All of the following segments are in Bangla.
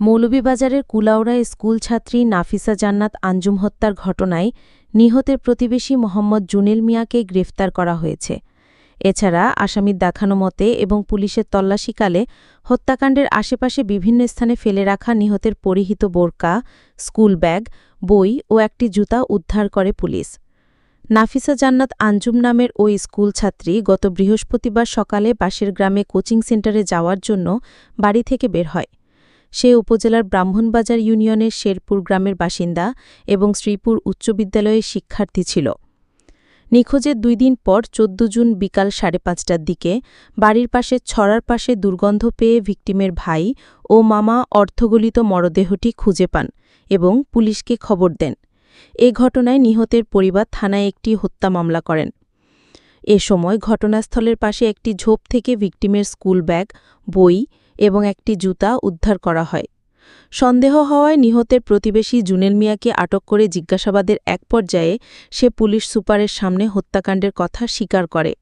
মৌলভীবাজারের কুলাউড়ায় স্কুল ছাত্রী নাফিসা জান্নাত আঞ্জুম হত্যার ঘটনায় নিহতের প্রতিবেশী মোহাম্মদ জুনেল মিয়াকে গ্রেফতার করা হয়েছে। এছাড়া আসামির দেখানো মতে এবং পুলিশের তল্লাশিকালে হত্যাকাণ্ডের আশেপাশে বিভিন্ন স্থানে ফেলে রাখা নিহতের পরিহিত বোরকা, স্কুল ব্যাগ, বই ও একটি জুতা উদ্ধার করে পুলিশ। নাফিসা জান্নাত আঞ্জুম নামের ওই স্কুল ছাত্রী গত বৃহস্পতিবার সকালে পাশের গ্রামে কোচিং সেন্টারে যাওয়ার জন্য বাড়ি থেকে বের হয়। সে উপজেলার ব্রাহ্মণবাজার ইউনিয়নের শেরপুর গ্রামের বাসিন্দা এবং শ্রীপুর উচ্চ বিদ্যালয়ের শিক্ষার্থী ছিল। নিখোঁজের দুই দিন পর চোদ্দ জুন বিকাল সাড়ে পাঁচটার দিকে বাড়ির পাশে ছড়ার পাশে দুর্গন্ধ পেয়ে ভিকটিমের ভাই ও মামা অর্থগলিত মরদেহটি খুঁজে পান এবং পুলিশকে খবর দেন। এ ঘটনায় নিহতের পরিবার থানায় একটি হত্যা মামলা করেন। এ সময় ঘটনাস্থলের পাশে একটি ঝোপ থেকে ভিকটিমের স্কুল ব্যাগ, বই এবং একটি জুতা উদ্ধার করা হয়। সন্দেহ হওয়ায় নিহতের প্রতিবেশী জুনেল মিয়াকে আটক করে জিজ্ঞাসাবাদের এক পর্যায়ে সে পুলিশ সুপারের সামনে হত্যাকাণ্ডের কথা স্বীকার করে।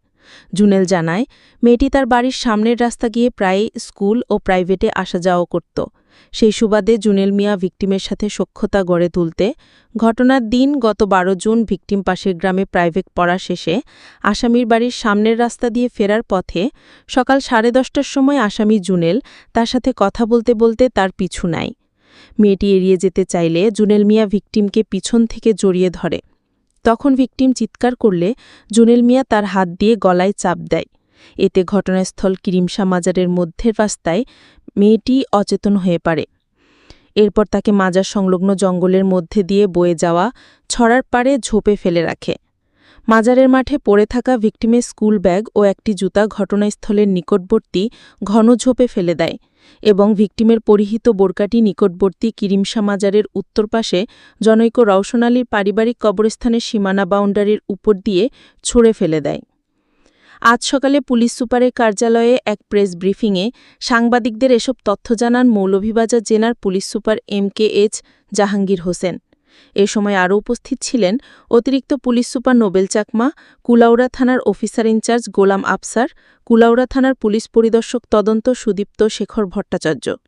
জুনেল জানায়, মেয়েটি তার বাড়ির সামনের রাস্তা গিয়ে প্রায় স্কুল ও প্রাইভেটে আসা যাওয়া করত। সেই সুবাদে জুনেল মিয়া ভিকটিমের সাথে সখ্যতা গড়ে তুলতে ঘটনার দিন গত বারো জুন ভিকটিম পাশের গ্রামে প্রাইভেট পড়া শেষে আসামির বাড়ির সামনের রাস্তা দিয়ে ফেরার পথে সকাল সাড়ে দশটার সময় আসামি জুনেল তার সাথে কথা বলতে বলতে তার পিছু নেয়। মেয়েটি এড়িয়ে যেতে চাইলে জুনেল মিয়া ভিকটিমকে পিছন থেকে জড়িয়ে ধরে। তখন ভিকটিম চিৎকার করলে জুনেল মিয়া তার হাত দিয়ে গলায় চাপ দেয়। এতে ঘটনাস্থল কিরিমশা মাজারের মধ্যের রাস্তায় মেয়েটি অচেতন হয়ে পড়ে। এরপর তাকে মাজার সংলগ্ন জঙ্গলের মধ্যে দিয়ে বয়ে যাওয়া, ছড়ার পাড়ে ঝোপে ফেলে রাখে। মাজারের মাঠে পড়ে থাকা ভিকটিমের স্কুল ব্যাগ ও একটি জুতা ঘটনাস্থলের নিকটবর্তী ঘন ঝোপে ফেলে দেয় এবং ভিকটিমের পরিহিত বোরকাটি নিকটবর্তী কিরিমশা মাজারের উত্তর পাশে জনৈক রওশন আলীর পারিবারিক কবরস্থানের সীমানা বাউন্ডারির উপর দিয়ে ছুঁড়ে ফেলে দেয়। আজ সকালে পুলিশ সুপারের কার্যালয়ে এক প্রেস ব্রিফিংয়ে সাংবাদিকদের এসব তথ্য জানান মৌলভীবাজার জেলার police super M K H Jahangir Hossain. এ সময় আরও উপস্থিত ছিলেন অতিরিক্ত পুলিশ সুপার নোবেল চাকমা, কুলাউড়া থানার officer in charge Golam Afsar, Kulaura থানার পুলিশ পরিদর্শক তদন্ত সুদীপ্ত শেখর ভট্টাচার্য।